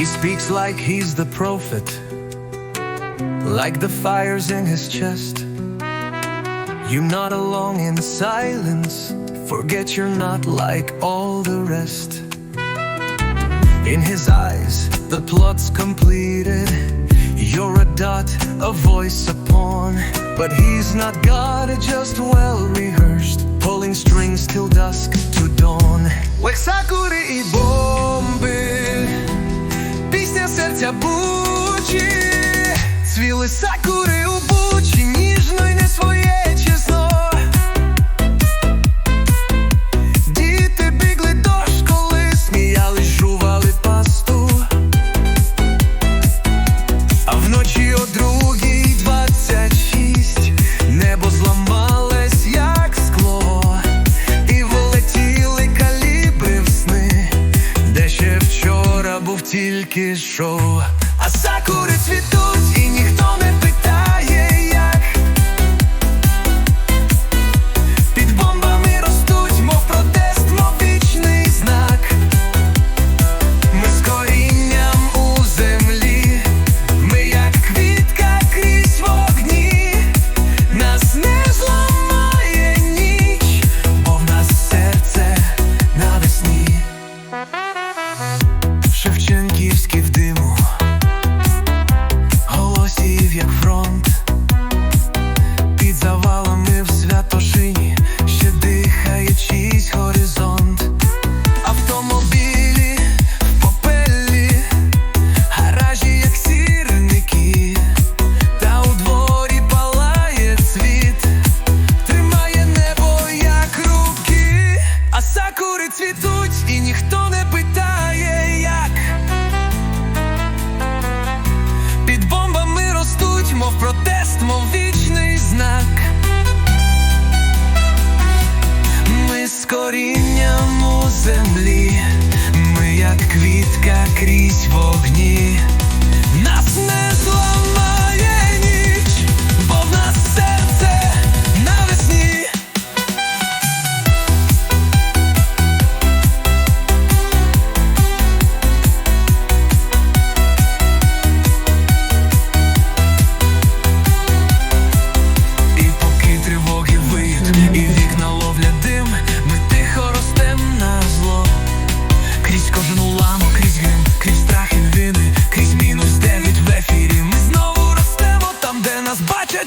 He speaks like he's the prophet, like the fires in his chest. You nod along in silence, forget you're not like all the rest. In his eyes, the plot's completed. You're a dot, a voice, a pawn. But he's not God, just well rehearsed, pulling strings till dusk to dawn. Wexaku! Серця цвіли сакури шоу. А сакури цвітуть, і ніхто сакури цвітуть, і ніхто не питає, як під бомбами ростуть, мов протест, мов вічний знак. Ми з корінням у землі, ми як квітка крізь вогні,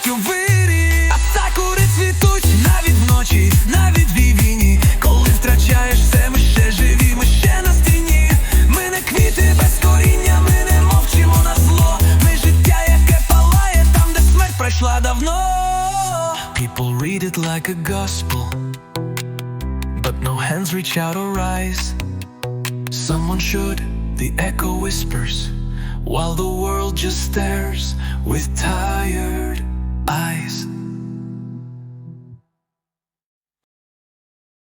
бачать у. А сакури цвітуть навіть вночі, навіть в. Коли втрачаєш все, ми ще живі, ми ще на стіні. Ми не квіти без коріння, ми не мовчимо на зло. Ми життя, яке палає там, де смерть пройшла давно. People read it like a gospel, but no hands reach out or rise. Someone should, the echo whispers, while the world just stares with tired eyes.